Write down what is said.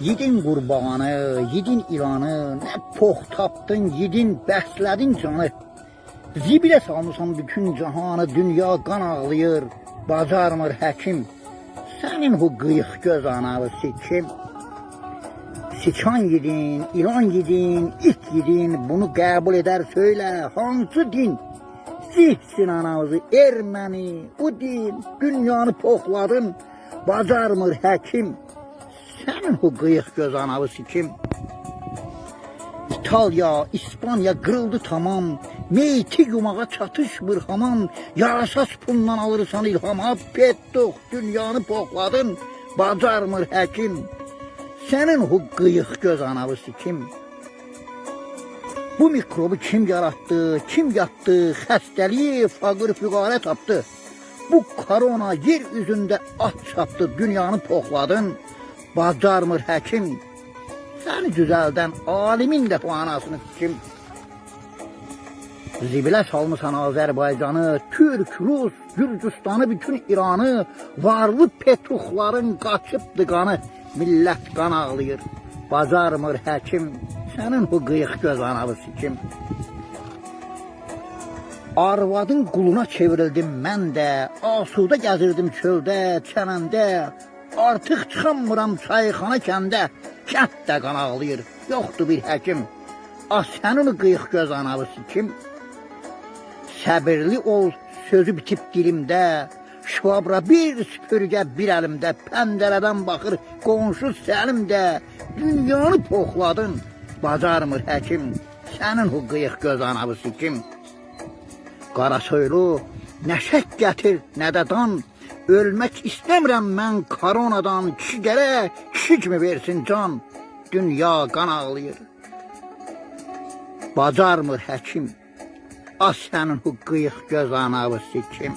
Yedin qurbanı, yedin ilanı, nə pox tapdın, yedin, bəslədin canı. Zibilə salmısan bütün cahanı, dünya qan ağlayır, bacarmır həkim. Sənin bu qıyıq göz anağı sikim. Siçan yedin, ilan yedin, it yedin, bunu qəbul edər söylə, hansı din? Zihsin anavızı, erməni, bu din, dünyanı poxladın, bacarmır həkim. Sənin bu qıyıq göz anağı sikim. İtalya, İspanya qırıldı tamam. Meyti yumağa çatışmır hamam. Yarasas pundan alırsan ilhama. Pettuq dünyanı poxladın. Bacarmır həkim. Sənin bu qıyıq göz anavısı kim? Bu mikrobu kim yarattı, kim yaptı, xəstəliyi faqır füqarə tapdı. Bu korona yer üzündə at çapdı, dünyanı poxladın. Bacarmır həkim. Səni düzəldən alimin də bu anasını kim? Zibilə salmısan Azərbaycanı, Türk, Rus, Gürcüstanı, bütün İranı, varlı petuxların qaçıbdı qanı, millət qan ağlayır, bacarmır həkim, sənin bu qıyıq göz anavısı kim? Arvadın quluna çevrildim mən də, asuda gəzirdim çöldə, çənəndə, artıq çıxamıram çayxana kəndə, kənd də qan ağlayır, yoxdur bir həkim. Ah sənin qıyıq göz anavısı kim? Səbirli ol, sözü bitib dilimdə. Şvabra bir süpürgə bir əlimdə, pəndərədən baxır qonşu səlimdə. Dünyanı poxladın, bacarmır həkim. Sənin o qıyıq göz anavısı kim? Qara soylu, nə şək gətir, nə də dan. Ölmək istəmirəm mən koronadan. Kişi gərək kişi kimi versin can. Dünya qan ağlayır. Bacarmır həkim. Az sənin bu qıyıq göz anavısı kim?